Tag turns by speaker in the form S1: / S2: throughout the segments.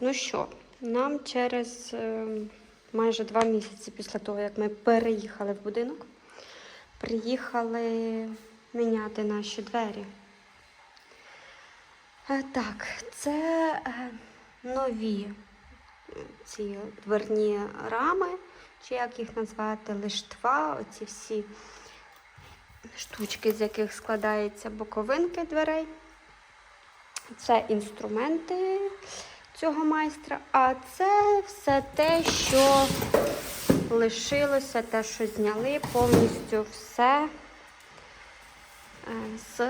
S1: ну що, нам через е, майже два місяці після того, як ми переїхали в будинок, приїхали міняти наші двері. Е, Так, це е, нові ці дверні рами, чи як їх назвати, лиштва, оці всі штучки, з яких складаються боковинки дверей. Це інструменти цього майстра, а це все те, що лишилося, те, що зняли, повністю все е, з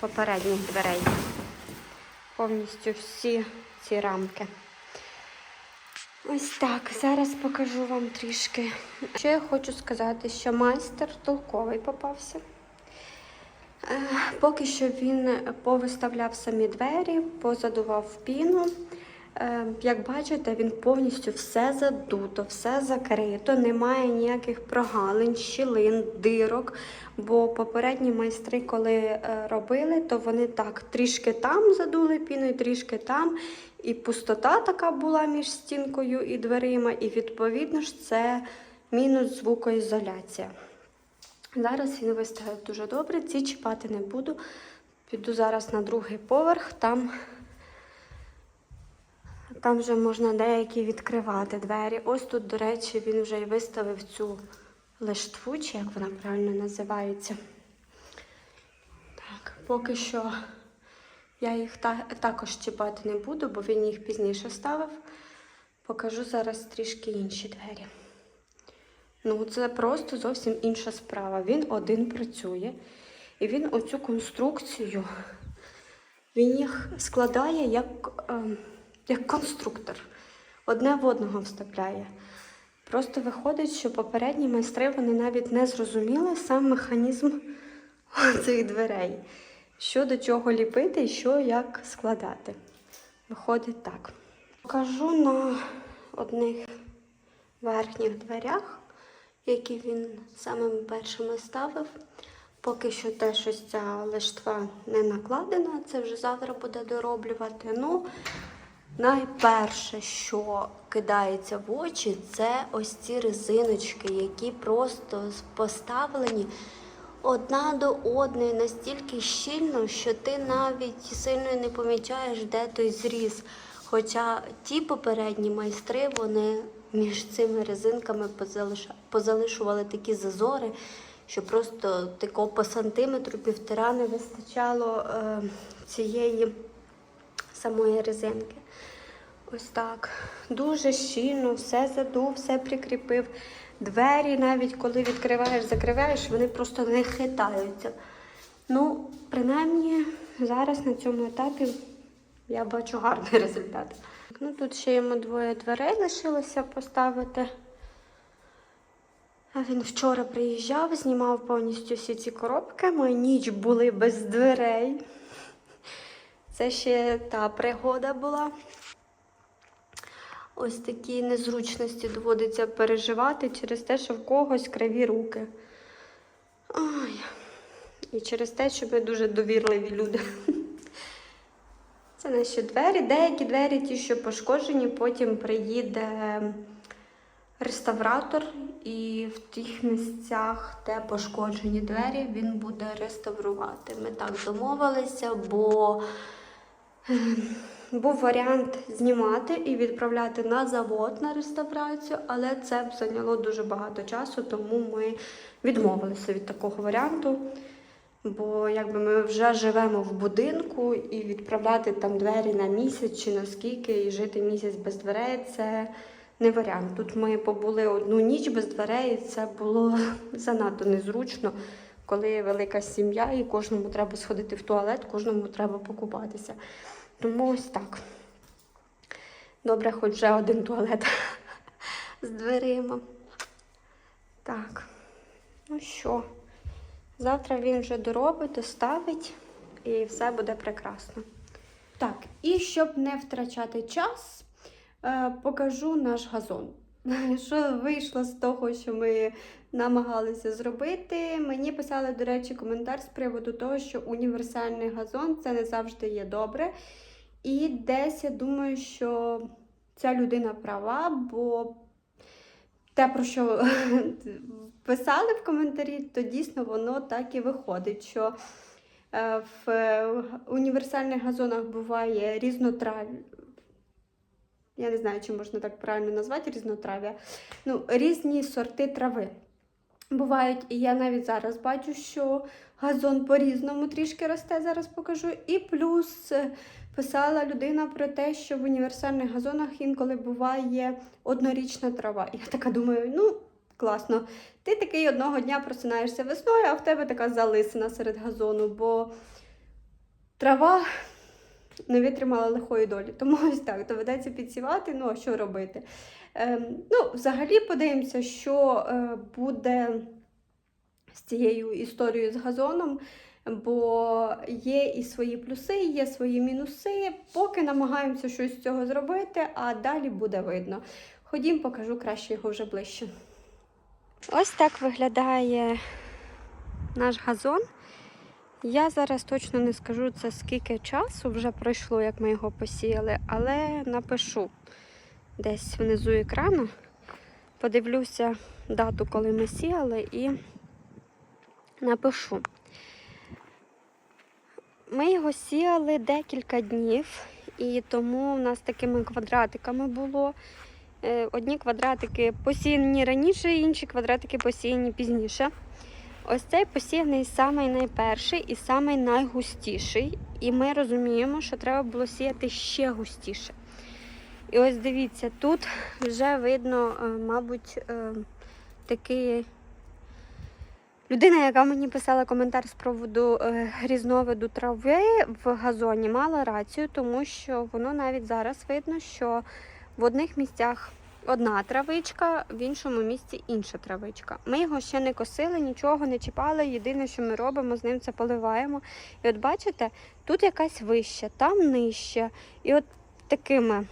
S1: попередніх дверей. Повністю всі ці рамки. Ось так, зараз покажу вам трішки. Що я хочу сказати, що майстер толковий попався. Е, Поки що він повиставляв самі двері, позадував піну. Е, Як бачите, він повністю все задуто, все закрито, немає ніяких прогалин, щілин, дирок. Бо попередні майстри, коли е, робили, то вони так трішки там задули піною, трішки там. І пустота така була між стінкою і дверима, і відповідно ж це мінус звукоізоляція. Зараз він виставив дуже добре, ці чіпати не буду. Піду зараз на другий поверх, там, там вже можна деякі відкривати двері. Ось тут, до речі, він вже і виставив цю лиштву, чи як вона правильно називається. Так, поки що я їх та- також чіпати не буду, бо він їх пізніше ставив. Покажу зараз трішки інші двері. Ну, це просто зовсім інша справа. Він один працює, і він оцю конструкцію, він їх складає як, е, як конструктор. Одне в одного вставляє. Просто виходить, що попередні майстри вони навіть не зрозуміли сам механізм цих дверей. Що до чого ліпити і що як складати. Виходить так. Покажу на одних верхніх дверях, які він самими першими ставив. Поки що теж ось ця лиштва не накладена, це вже завтра буде дороблювати. Ну, найперше, що кидається в очі, це ось ці резиночки, які просто поставлені одна до одної настільки щільно, що ти навіть сильно не помічаєш, де той зріз. Хоча ті попередні майстри, вони між цими резинками позалишували такі зазори, що просто такого по сантиметру півтора не вистачало е, цієї самої резинки. Ось так. Дуже щільно, все задув, все прикріпив. Двері, навіть коли відкриваєш, закриваєш, вони просто не хитаються. Ну, принаймні, зараз на цьому етапі я бачу гарний результат. Ну, тут ще йому двоє дверей лишилося поставити. Він вчора приїжджав, знімав повністю всі ці коробки. Ми ніч були без дверей. Це ще та пригода була. Ось такі незручності доводиться переживати через те, що в когось криві руки. Ой. І через те, що ми дуже довірливі люди. Це наші двері. Деякі двері, ті, що пошкоджені, потім приїде реставратор, і в тих місцях, де пошкоджені двері, він буде реставрувати. Ми так домовилися, бо був варіант знімати і відправляти на завод на реставрацію, але це б зайняло дуже багато часу, тому ми відмовилися від такого варіанту. Бо якби ми вже живемо в будинку і відправляти там двері на місяць чи на скільки, і жити місяць без дверей це не варіант. Тут ми побули одну ніч без дверей, і це було занадто незручно, коли велика сім'я і кожному треба сходити в туалет, кожному треба покупатися. Тому ось так. Добре, хоч вже один туалет з дверима. Так, ну що? Завтра він вже доробить, доставить і все буде прекрасно. Так, і щоб не втрачати час, е, покажу наш газон. Що вийшло з того, що ми намагалися зробити. Мені писали, до речі, коментар з приводу того, що універсальний газон це не завжди є добре. І десь я думаю, що ця людина права, бо те, про що писали в коментарі, то дійсно воно так і виходить. що е, в універсальних газонах буває різнотрав'я. Я не знаю, чи можна так правильно назвати різнотрав'я. Ну, різні сорти трави. Бувають, і я навіть зараз бачу, що газон по-різному трішки росте, зараз покажу. І плюс е, писала людина про те, що в універсальних газонах інколи буває однорічна трава. Я така думаю, ну, класно. Ти такий одного дня просинаєшся весною, а в тебе така залисина серед газону, бо трава не витримала лихої долі. Тому ось так доведеться підсівати, ну а що робити? Ем, ну, взагалі подивимося, що е, буде з цією історією з газоном. Бо є і свої плюси, є свої мінуси. Поки намагаємося щось з цього зробити, а далі буде видно. Ходім, покажу краще його вже ближче. Ось так виглядає наш газон. Я зараз точно не скажу це скільки часу вже пройшло, як ми його посіяли, але напишу десь внизу екрану. Подивлюся дату, коли ми сіяли, і напишу. Ми його сіяли декілька днів, і тому у нас такими квадратиками було. Е, Одні квадратики посіяні раніше, інші квадратики посіяні пізніше. Ось цей посіяний самий найперший і самий найгустіший. І ми розуміємо, що треба було сіяти ще густіше. І ось дивіться, тут вже видно, е, мабуть, е, такий. Людина, яка мені писала коментар з проводу е, різновиду трави в газоні, мала рацію, тому що воно навіть зараз видно, що в одних місцях одна травичка, в іншому місці інша травичка. Ми його ще не косили, нічого не чіпали. Єдине, що ми робимо, з ним це поливаємо. І от бачите, тут якась вища, там нижча. І от такими,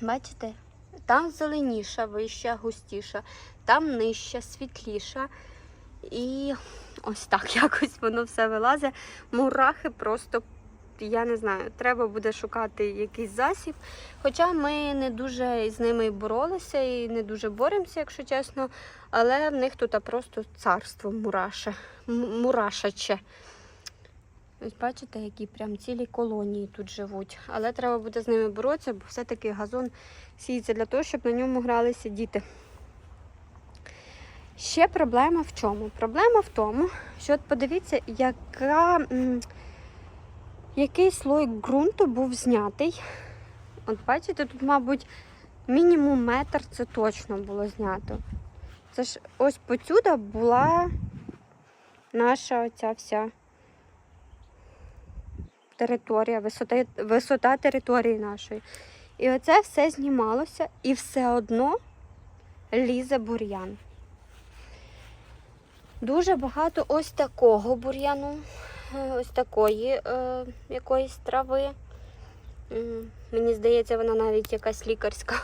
S1: бачите, там зеленіша, вища, густіша, там нижча, світліша. І ось так якось воно все вилазить. Мурахи просто, я не знаю, треба буде шукати якийсь засіб. Хоча ми не дуже з ними боролися і не дуже боремося, якщо чесно. Але в них тут просто царство мураше, мурашаче. Ось бачите, які прям цілі колонії тут живуть. Але треба буде з ними боротися, бо все-таки газон сіється для того, щоб на ньому гралися діти. Ще проблема в чому? Проблема в тому, що от подивіться, яка, який слой ґрунту був знятий. От бачите, тут, мабуть, мінімум метр це точно було знято. Це ж ось потюда була наша оця вся територія, висота, висота території нашої. І оце все знімалося, і все одно лізе бур'ян. Дуже багато ось такого бур'яну, ось такої е, якоїсь трави. Мені здається, вона навіть якась лікарська.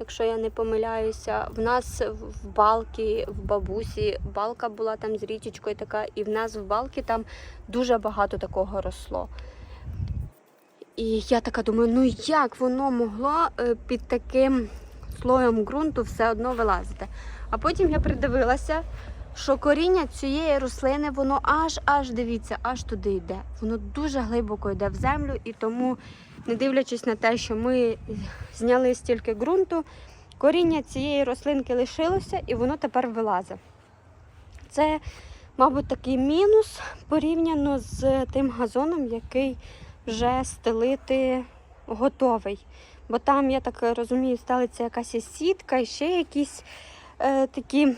S1: Якщо я не помиляюся, в нас в балки, в бабусі, балка була там з річечкою така, і в нас в балки там дуже багато такого росло. І я така думаю, ну як воно могло е, під таким слоєм ґрунту все одно вилазити? А потім я придивилася, що коріння цієї рослини, воно аж аж дивіться, аж туди йде. Воно дуже глибоко йде в землю, і тому, не дивлячись на те, що ми зняли стільки ґрунту, коріння цієї рослинки лишилося і воно тепер вилазить. Це, мабуть, такий мінус порівняно з тим газоном, який вже стелити готовий. Бо там, я так розумію, стелиться якась сітка і ще якісь е, такі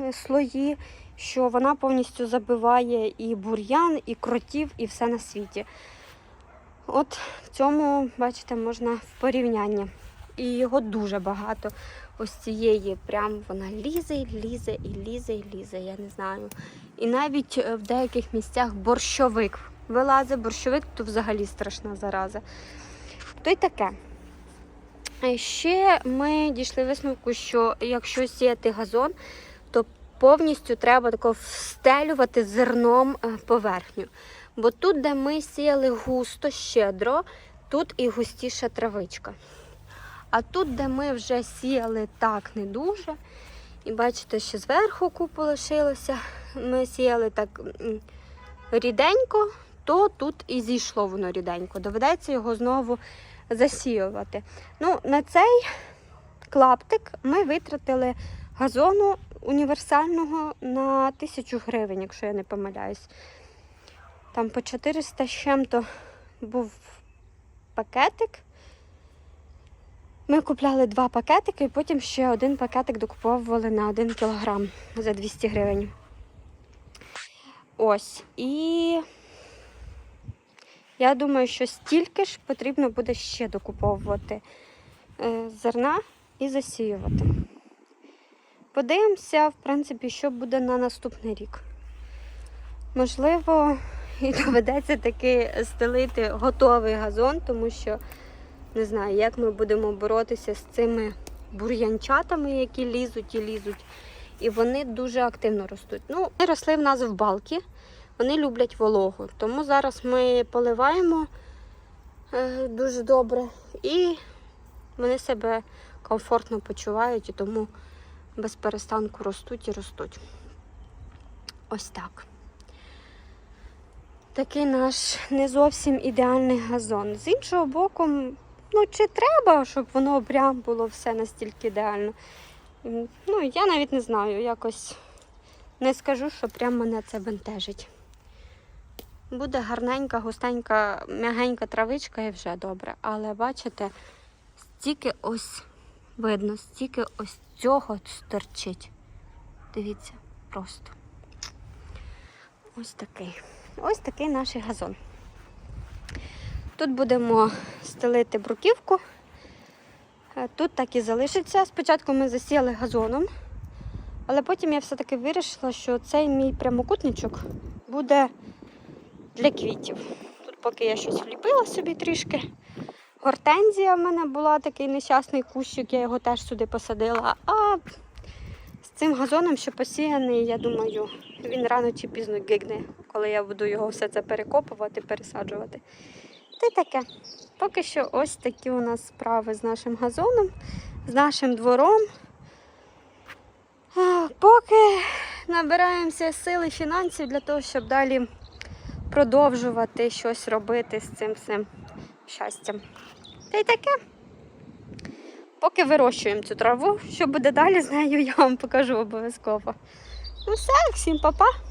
S1: е, слої, що вона повністю забиває і бур'ян, і кротів, і все на світі. От в цьому, бачите, можна в порівнянні. І його дуже багато. Ось цієї, прям вона лізе, лізе, і лізе, і лізе, я не знаю. І навіть е, в деяких місцях борщовик вилазить, борщовик то взагалі страшна зараза. То й таке. Ще ми дійшли висновку, що якщо сіяти газон, то повністю треба тако встелювати зерном е, поверхню. Бо тут, де ми сіяли густо, щедро, тут і густіша травичка. А тут, де ми вже сіяли так не дуже, і бачите, що зверху купу лишилося, ми сіяли так ріденько, то тут і зійшло воно ріденько. Доведеться його знову засіювати. Ну, на цей клаптик ми витратили газону універсального на тисячу гривень, якщо я не помиляюсь. Там по 400 з чим-то був пакетик. Ми купляли два пакетики і потім ще один пакетик докуповували на 1 кілограм за 200 гривень. Ось. І я думаю, що стільки ж потрібно буде ще докуповувати е, зерна і засіювати. Подивимося, в принципі, що буде на наступний рік. Можливо, і доведеться таки стелити готовий газон, тому що не знаю, як ми будемо боротися з цими бур'янчатами, які лізуть і лізуть. І вони дуже активно ростуть. Ну, вони росли в нас в балки, вони люблять вологу. Тому зараз ми поливаємо е, дуже добре і вони себе комфортно почувають і тому без перестанку ростуть і ростуть. Ось так. Такий наш не зовсім ідеальний газон. З іншого боку, ну чи треба, щоб воно прям було все настільки ідеально? Ну, я навіть не знаю, якось не скажу, що прям мене це бентежить. Буде гарненька, густенька, м'ягенька травичка і вже добре. Але бачите, стільки ось видно, стільки ось цього стерчить. Дивіться, просто. Ось такий. Ось такий наш газон. Тут будемо стелити бруківку. Е, Тут так і залишиться. Спочатку ми засіяли газоном, але потім я все-таки вирішила, що цей мій прямокутничок буде для квітів. Тут поки я щось вліпила собі трішки. Гортензія в мене була такий нещасний кущик, я його теж сюди посадила. А з цим газоном, що посіяний, я думаю, він рано чи пізно гигне, коли я буду його все це перекопувати, пересаджувати. Та й таке. Поки що ось такі у нас справи з нашим газоном, з нашим двором. Поки набираємося сили і фінансів для того, щоб далі продовжувати щось робити з цим всім щастям. Та й таке. Поки вирощуємо цю траву, що буде далі з нею, я вам покажу обов'язково. Ну все, всім па-па.